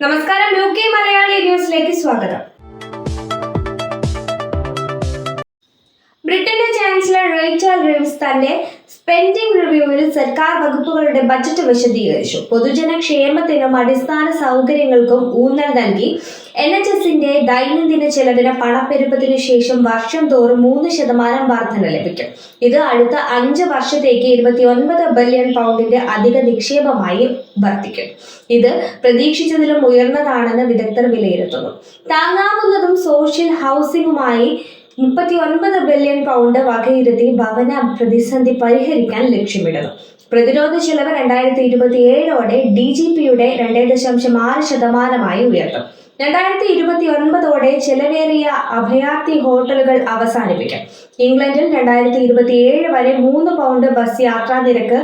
നമസ്കാരം U K Malayali ന്യൂസിലേക്ക് സ്വാഗതം. ബ്രിട്ടന്റെ റേച്ചൽ റിവ്സ് തന്റെ സ്പെൻഡിംഗ് റിവ്യൂവിൽ സർക്കാർ വകുപ്പുകളുടെ ബജറ്റ് വിശദീകരിച്ചു. പൊതുജന ക്ഷേമത്തിനും അടിസ്ഥാന സൗകര്യങ്ങൾക്കും ഊന്നൽ നൽകി. എൻ എച്ച് എസിന്റെ ദൈനംദിന ചെലവിന് പണപ്പെരുപ്പത്തിനു ശേഷം വർഷം തോറും മൂന്ന് ശതമാനം വർധന ലഭിക്കും. ഇത് അടുത്ത അഞ്ച് വർഷത്തേക്ക് ഇരുപത്തി ഒൻപത് ബില്യൺ പൗണ്ടിന്റെ അധിക നിക്ഷേപമായി വർദ്ധിക്കും ഇത് പ്രതീക്ഷിച്ചതിലും ഉയർന്നതാണെന്ന് വിദഗ്ധർ വിലയിരുത്തുന്നു. താങ്ങാവുന്നതും സോഷ്യൽ ഹൗസിംഗുമായി മുപ്പത്തി ഒൻപത് ബില്യൺ പൗണ്ട് വകയിരുത്തി ഭവന പ്രതിസന്ധി പരിഹരിക്കാൻ ലക്ഷ്യമിടുന്നു. പ്രതിരോധ ചെലവ് രണ്ടായിരത്തി ഇരുപത്തി ഏഴോടെ ഡി ജി പിയുടെ രണ്ടേ ദശാംശം ആറ് ശതമാനമായി ഉയർത്തും. രണ്ടായിരത്തി ഇരുപത്തി ഒൻപതോടെ ചെലവേറിയ അഭയാർത്ഥി ഹോട്ടലുകൾ അവസാനിപ്പിക്കും. ഇംഗ്ലണ്ടിൽ രണ്ടായിരത്തി ഇരുപത്തി ഏഴ് വരെ മൂന്ന് പൗണ്ട് ബസ് യാത്രാ നിരക്ക്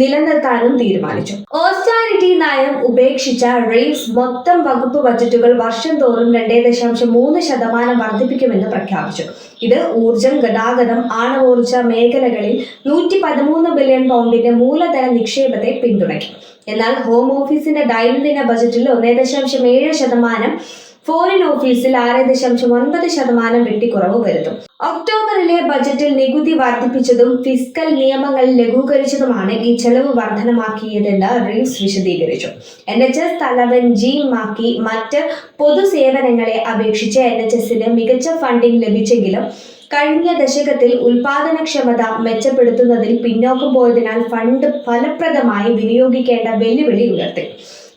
നിലനിർത്താനും തീരുമാനിച്ചു. ഓസ്റ്റാരിറ്റി നയം ഉപേക്ഷിച്ച റെയിൽസ് മൊത്തം വകുപ്പ് ബജറ്റുകൾ വർഷം തോറും രണ്ടേ ദശാംശം മൂന്ന് ശതമാനം വർദ്ധിപ്പിക്കുമെന്ന് പ്രഖ്യാപിച്ചു. ഇത് ഊർജം ഗതാഗതം ആണവോർജ മേഖലകളിൽ നൂറ്റി പതിമൂന്ന് ബില്യൺ പൗണ്ടിന്റെ മൂലധന നിക്ഷേപത്തെ പിന്തുണയ്ക്കും. എന്നാൽ ഹോം ഓഫീസിന്റെ ദൈനംദിന ബജറ്റിൽ ഒന്നേ ദശാംശം ഏഴ് ശതമാനം ഫോറിൻ ഓഫീസിൽ ആറ് ദശാംശം ഒൻപത് ശതമാനം വെട്ടിക്കുറവ് വരുത്തും ഒക്ടോബറിലെ ബജറ്റിൽ നികുതി വർദ്ധിപ്പിച്ചതും ഫിസ്കൽ നിയമങ്ങൾ ലഘൂകരിച്ചതുമാണ് ഈ ചെലവ് വർധനമാക്കിയതെന്ന് റീവ്സ് വിശദീകരിച്ചു. എൻ എച്ച് എസ് തലവൻ ജി മാക്കി മറ്റ് പൊതുസേവനങ്ങളെ അപേക്ഷിച്ച് എൻ എച്ച് എസിന് മികച്ച ഫണ്ടിംഗ് ലഭിച്ചെങ്കിലും കഴിഞ്ഞ ദശകത്തിൽ ഉൽപാദനക്ഷമത മെച്ചപ്പെടുത്തുന്നതിൽ പിന്നോക്കം പോയതിനാൽ ഫണ്ട് ഫലപ്രദമായി വിനിയോഗിക്കേണ്ട വെല്ലുവിളി ഉയർത്തി.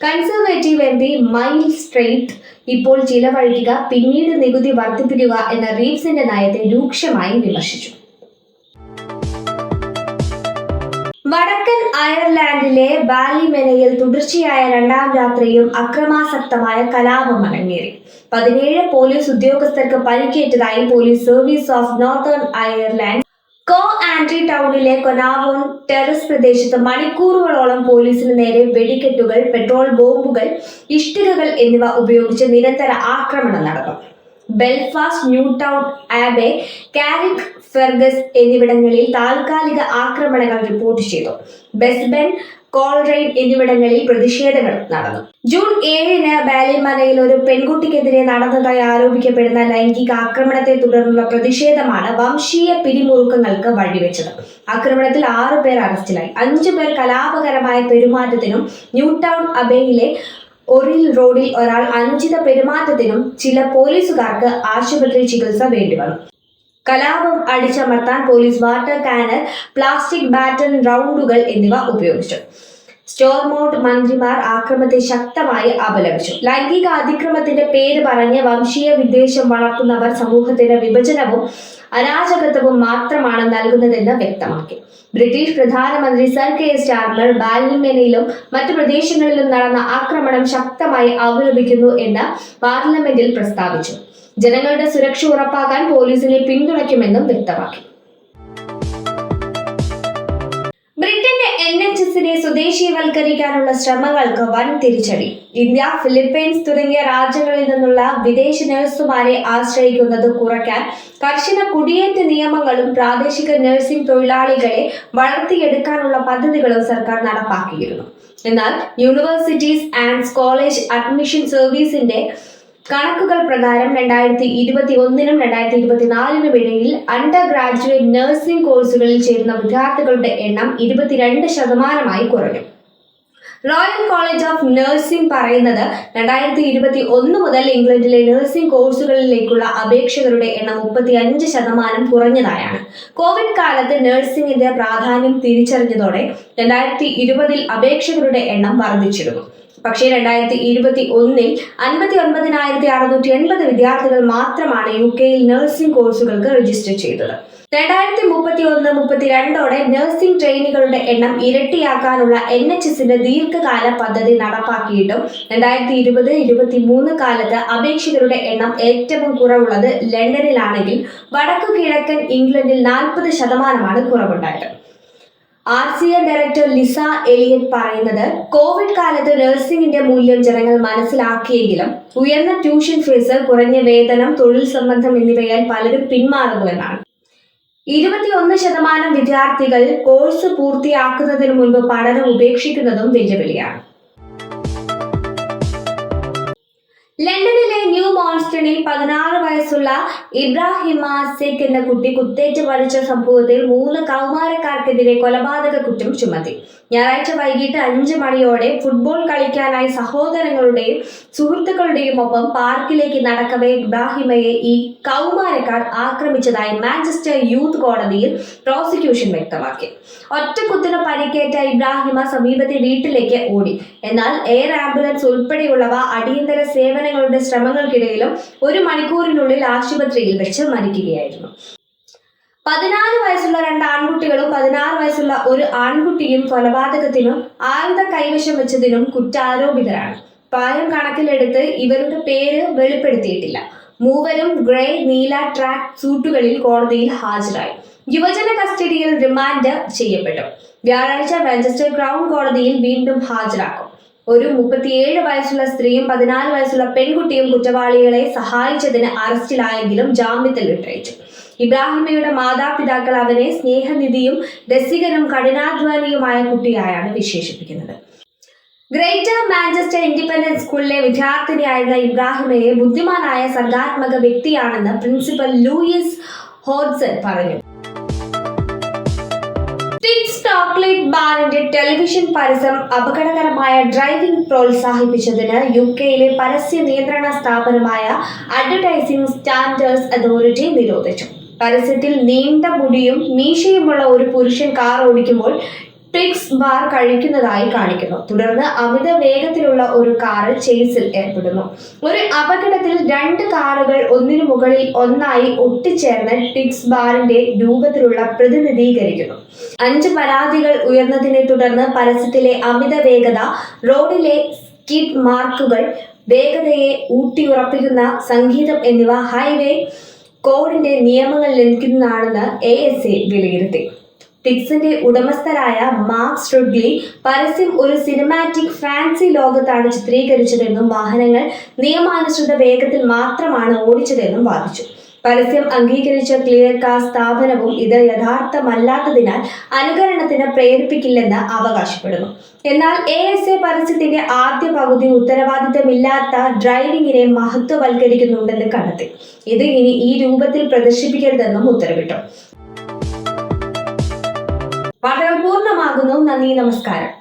Conservative M P Mel Stride ഇപ്പോൾ ചിലവഴിക്കുക പിന്നീട് നികുതി വർദ്ധിപ്പിക്കുക എന്ന റീവ്സിന്റെ നയത്തെ രൂക്ഷമായി വിമർശിച്ചു. വടക്കൻ അയർലാൻഡിലെ ബാലിമെനയിൽ തുടർച്ചയായ രണ്ടാം രാത്രിയും അക്രമാസക്തമായ കലാപം അരങ്ങേറി. പതിനേഴ് പോലീസ് ഉദ്യോഗസ്ഥർക്ക് പരിക്കേറ്റതായി Police Service of Northern Ireland Co Antrim ടൗണിലെ കൊനാവോൺ ടെറസ് പ്രദേശത്ത് മണിക്കൂറുകളോളം പോലീസിന് നേരെ വെടിക്കെട്ടുകൾ പെട്രോൾ ബോംബുകൾ ഇഷ്ടികകൾ എന്നിവ ഉപയോഗിച്ച് നിരന്തര ആക്രമണം നടന്നു. Belfast Newtownabbey Carrickfergus എന്നിവിടങ്ങളിൽ താൽക്കാലിക ആക്രമണങ്ങൾ റിപ്പോർട്ട് ചെയ്തു. ബെസ്ബെൻ കോൾറൈൻ എന്നിവിടങ്ങളിൽ പ്രതിഷേധങ്ങൾ നടന്നു. ജൂൺ ഏഴിന് ബാലിമലയിൽ ഒരു പെൺകുട്ടിക്കെതിരെ നടന്നതായി ആരോപിക്കപ്പെടുന്ന ലൈംഗിക ആക്രമണത്തെ തുടർന്നുള്ള പ്രതിഷേധമാണ് വംശീയ പിരിമുറുക്കങ്ങൾക്ക് വഴിവെച്ചത്. ആക്രമണത്തിൽ ആറു പേർ അറസ്റ്റിലായി. അഞ്ചു പേർ കലാപകരമായ പെരുമാറ്റത്തിനും ന്യൂ ടൗൺ അബേയിലെ ഒറിൽ റോഡിൽ ഒരാൾ അനുചിത പെരുമാറ്റത്തിനും ചില പോലീസുകാർക്ക് ആശുപത്രി ചികിത്സ വേണ്ടിവന്നു കലാപം അടിച്ചമർത്താൻ police water cannon plastic baton റൗണ്ടുകൾ എന്നിവ ഉപയോഗിച്ചു. സ്റ്റോർമോട്ട് മന്ത്രിമാർ ആക്രമത്തെ ശക്തമായി അപലപിച്ചു. ലൈംഗിക അതിക്രമത്തിന്റെ പേര് പറഞ്ഞ് വംശീയ വിദ്വേഷം വളർത്തുന്നവർ സമൂഹത്തിന് വിഭജനവും അരാജകത്വവും മാത്രമാണ് നൽകുന്നതെന്ന് വ്യക്തമാക്കി. ബ്രിട്ടീഷ് പ്രധാനമന്ത്രി സർ കെ സ്റ്റാർമർ ബാലിമേനയിലും മറ്റു പ്രദേശങ്ങളിലും നടന്ന ആക്രമണം ശക്തമായി അപലപിക്കുന്നു എന്ന് പാർലമെന്റിൽ പ്രസ്താവിച്ചു. ജനങ്ങളുടെ സുരക്ഷ ഉറപ്പാക്കാൻ പോലീസിനെ പിന്തുണയ്ക്കുമെന്നും വ്യക്തമാക്കി. ബ്രിട്ടന്റെ എൻ എച്ച് എസിനെ സ്വദേശീയവൽക്കരിക്കാനുള്ള ശ്രമങ്ങൾക്ക് വൻ തിരിച്ചടി. ഇന്ത്യ ഫിലിപ്പൈൻസ് തുടങ്ങിയ രാജ്യങ്ങളിൽ നിന്നുള്ള വിദേശ നഴ്സുമാരെ ആശ്രയിക്കുന്നത് കുറയ്ക്കാൻ കർശന കുടിയേറ്റ നിയമങ്ങളും പ്രാദേശിക നഴ്സിംഗ് തൊഴിലാളികളെ വളർത്തിയെടുക്കാനുള്ള പദ്ധതികളും സർക്കാർ നടപ്പാക്കിയിരുന്നു. എന്നാൽ യൂണിവേഴ്സിറ്റീസ് ആൻഡ് കോളേജ് അഡ്മിഷൻ സർവീസിന്റെ കണക്കുകൾ പ്രകാരം രണ്ടായിരത്തി ഇരുപത്തി ഒന്നിനും രണ്ടായിരത്തി ഇരുപത്തിനാലിനും ഇടയിൽ അണ്ടർ ഗ്രാജുവേറ്റ് നഴ്സിംഗ് കോഴ്സുകളിൽ ചേരുന്ന വിദ്യാർത്ഥികളുടെ എണ്ണം ഇരുപത്തിരണ്ട് ശതമാനമായി കുറഞ്ഞു. റോയൽ കോളേജ് ഓഫ് നഴ്സിംഗ് പറയുന്നത് രണ്ടായിരത്തി ഇരുപത്തി ഒന്ന് മുതൽ ഇംഗ്ലണ്ടിലെ നഴ്സിംഗ് കോഴ്സുകളിലേക്കുള്ള അപേക്ഷകരുടെ എണ്ണം മുപ്പത്തി അഞ്ച് ശതമാനം കുറഞ്ഞതായാണ്. കോവിഡ് കാലത്ത് നഴ്സിംഗിന്റെ പ്രാധാന്യം തിരിച്ചറിഞ്ഞതോടെ രണ്ടായിരത്തി ഇരുപതിൽ അപേക്ഷകരുടെ എണ്ണം വർദ്ധിച്ചിരുന്നു. പക്ഷേ രണ്ടായിരത്തി ഇരുപത്തി ഒന്നിൽ അൻപത്തി ഒൻപതിനായിരത്തി അറുന്നൂറ്റി എൺപത് വിദ്യാർത്ഥികൾ മാത്രമാണ് യു കെയിൽ നഴ്സിംഗ് കോഴ്സുകൾക്ക് രജിസ്റ്റർ ചെയ്തത്. രണ്ടായിരത്തി മുപ്പത്തി ഒന്ന് മുപ്പത്തിരണ്ടോടെ നഴ്സിംഗ് ട്രെയിനികളുടെ എണ്ണം ഇരട്ടിയാക്കാനുള്ള എൻ എച്ച് എസിന്റെ ദീർഘകാല പദ്ധതി നടപ്പാക്കിയിട്ടും രണ്ടായിരത്തി ഇരുപത് ഇരുപത്തി മൂന്ന് കാലത്ത് അപേക്ഷകരുടെ എണ്ണം ഏറ്റവും കുറവുള്ളത് ലണ്ടനിലാണെങ്കിൽ വടക്കു കിഴക്കൻ ഇംഗ്ലണ്ടിൽ നാൽപ്പത് ശതമാനമാണ് കുറവുണ്ടായത്. R C A director Lisa എലിയൻ പറയുന്നത് കോവിഡ് കാലത്ത് നഴ്സിംഗിന്റെ മൂല്യം ജനങ്ങൾ മനസ്സിലാക്കിയെങ്കിലും ഉയർന്ന ട്യൂഷൻ ഫീസ് കുറഞ്ഞ വേതനം തൊഴിൽ സംബന്ധം എന്നിവയാൽ പലരും പിന്മാറുന്നു എന്നാണ് ഇരുപത്തിയൊന്ന് ശതമാനം വിദ്യാർത്ഥികൾ കോഴ്സ് പൂർത്തിയാക്കുന്നതിന് മുൻപ് പഠനം ഉപേക്ഷിക്കുന്നതും വെല്ലുവിളിയാണ്. ലണ്ടനിലെ ന്യൂ മോൺസ്റ്റണിൽ പതിനാറ് വയസ്സുള്ള ഇബ്രാഹിമ സെക് എന്ന കുട്ടി കുത്തേറ്റ് മരിച്ച സംഭവത്തിൽ മൂന്ന് കൗമാരക്കാർക്കെതിരെ കൊലപാതക കുറ്റം ചുമത്തി. ഞായറാഴ്ച വൈകിട്ട് അഞ്ച് മണിയോടെ ഫുട്ബോൾ കളിക്കാനായി സഹോദരങ്ങളുടെയും സുഹൃത്തുക്കളുടെയും ഒപ്പം പാർക്കിലേക്ക് നടക്കവേ ഇബ്രാഹിമയെ ഈ കൗമാരക്കാർ ആക്രമിച്ചതായി മാഞ്ചസ്റ്റർ യൂത്ത് കോടതിയിൽ പ്രോസിക്യൂഷൻ വ്യക്തമാക്കി. ഒറ്റക്കുത്തിന് പരിക്കേറ്റ ഇബ്രാഹിമ സമീപത്തെ വീട്ടിലേക്ക് ഓടി. എന്നാൽ എയർ ആംബുലൻസ് ഉൾപ്പെടെയുള്ളവ അടിയന്തര സേവനങ്ങളുടെ ശ്രമങ്ങൾക്കിടയിലും ഒരു മണിക്കൂറിനുള്ളിൽ ആശുപത്രിയിൽ വെച്ച് മരിക്കുകയായിരുന്നു. പതിനാല് വയസ്സുള്ള രണ്ട് ആൺകുട്ടികളും പതിനാറ് വയസ്സുള്ള ഒരു ആൺകുട്ടിയും കൊലപാതകത്തിനും ആയുധ കൈവശം വെച്ചതിനും കുറ്റാരോപിതരാണ്. പ്രായം കണക്കിലെടുത്ത് ഇവരുടെ പേര് വെളിപ്പെടുത്തിയിട്ടില്ല. മൂവരും ഗ്രേ നീല ട്രാക്ക് സൂട്ടുകളിൽ കോടതിയിൽ ഹാജരായി. യുവജന കസ്റ്റഡിയിൽ റിമാൻഡ് ചെയ്യപ്പെട്ടു. വ്യാഴാഴ്ച മാഞ്ചസ്റ്റർ ക്രൗൺ കോടതിയിൽ വീണ്ടും ഹാജരാക്കും. ഒരു മുപ്പത്തിയേഴ് വയസ്സുള്ള സ്ത്രീയും പതിനാല് വയസ്സുള്ള പെൺകുട്ടിയും കുറ്റവാളികളെ സഹായിച്ചതിന് അറസ്റ്റിലായെങ്കിലും ജാമ്യത്തിൽ വിട്ടയച്ചു. ഇബ്രാഹിമയുടെ മാതാപിതാക്കൾ അവനെ സ്നേഹനിധിയും രസികനും കഠിനാധ്വാനിയുമായ കുട്ടിയായാണ് വിശേഷിപ്പിക്കുന്നത്. ഗ്രേറ്റർ മാഞ്ചസ്റ്റർ ഇൻഡിപെൻഡൻസ് സ്കൂളിലെ വിദ്യാർത്ഥിനിയായിരുന്ന ഇബ്രാഹിമയെ ബുദ്ധിമാനായ സർഗാത്മക വ്യക്തിയാണെന്ന് പ്രിൻസിപ്പൽ ലൂയിസ് ഹോഡ്സൺ പറഞ്ഞു. ടിക്സ് ചോക്ലേറ്റ് ബാറിന്റെ ടെലിവിഷൻ പരസ്യം അപകടകരമായ ഡ്രൈവിംഗ് പ്രോത്സാഹിപ്പിച്ചതിന് യു കെയിലെ പരസ്യ നിയന്ത്രണ സ്ഥാപനമായ അഡ്വർടൈസിംഗ് സ്റ്റാൻഡേർഡ്സ് അതോറിറ്റി നിരോധിച്ചു. പരസ്യത്തിൽ നീണ്ട മുടിയും മീശയുമുള്ള ഒരു പുരുഷൻ കാർ ഓടിക്കുമ്പോൾ ട്വിക്സ് ബാർ കഴിക്കുന്നതായി കാണിക്കുന്നു. തുടർന്ന് അമിത വേഗത്തിലുള്ള ഒരു കാറ് ചേസിൽ ഏർപ്പെടുന്നു. ഒരു അപകടത്തിൽ രണ്ട് കാറുകൾ ഒന്നിനു മുകളിൽ ഒന്നായി ഒട്ടിച്ചേർന്ന് ടിക്സ് ബാറിന്റെ രൂപത്തിലുള്ള പ്രതിനിധീകരിക്കുന്നു. അഞ്ച് പരാതികൾ ഉയർന്നതിനെ തുടർന്ന് പരസ്യത്തിലെ അമിത വേഗത റോഡിലെ സ്കിഡ് മാർക്കുകൾ വേഗതയെ ഊട്ടിയുറപ്പിക്കുന്ന സംഗീതം എന്നിവ ഹൈവേ കോഡിന്റെ നിയമങ്ങൾ ലംഘിക്കുന്നതാണെന്ന് എ എസ് എ വിലയിരുത്തി. ടിക്സിന്റെ ഉടമസ്ഥരായ മാർക്ക് സ്ട്രുഡ്ലി പരസ്യം ഒരു സിനിമാറ്റിക് ഫാൻസി ലോകത്താണ് ചിത്രീകരിച്ചതെന്നും വാഹനങ്ങൾ നിയമാനുസൃത വേഗത്തിൽ മാത്രമാണ് ഓടിച്ചതെന്നും വാദിച്ചു. പരസ്യം അംഗീകരിച്ച ക്ലിയർ കാർ സ്ഥാപനവും ഇത് യഥാർത്ഥമല്ലാത്തതിനാൽ അനുകരണത്തിന് പ്രേരിപ്പിക്കില്ലെന്ന് അവകാശപ്പെടുന്നു. എന്നാൽ എ എസ് എ പരസ്യത്തിന്റെ ആദ്യ പകുതി ഉത്തരവാദിത്തമില്ലാത്ത ഡ്രൈവിംഗിനെ മഹത്വവൽക്കരിക്കുന്നുണ്ടെന്ന് കണ്ടെത്തി. ഇത് ഇനി ഈ രൂപത്തിൽ പ്രദർശിപ്പിക്കരുതെന്നും ഉത്തരവിട്ടു. വാർത്തകൾ പൂർണമാകുന്നു. നന്ദി നമസ്കാരം.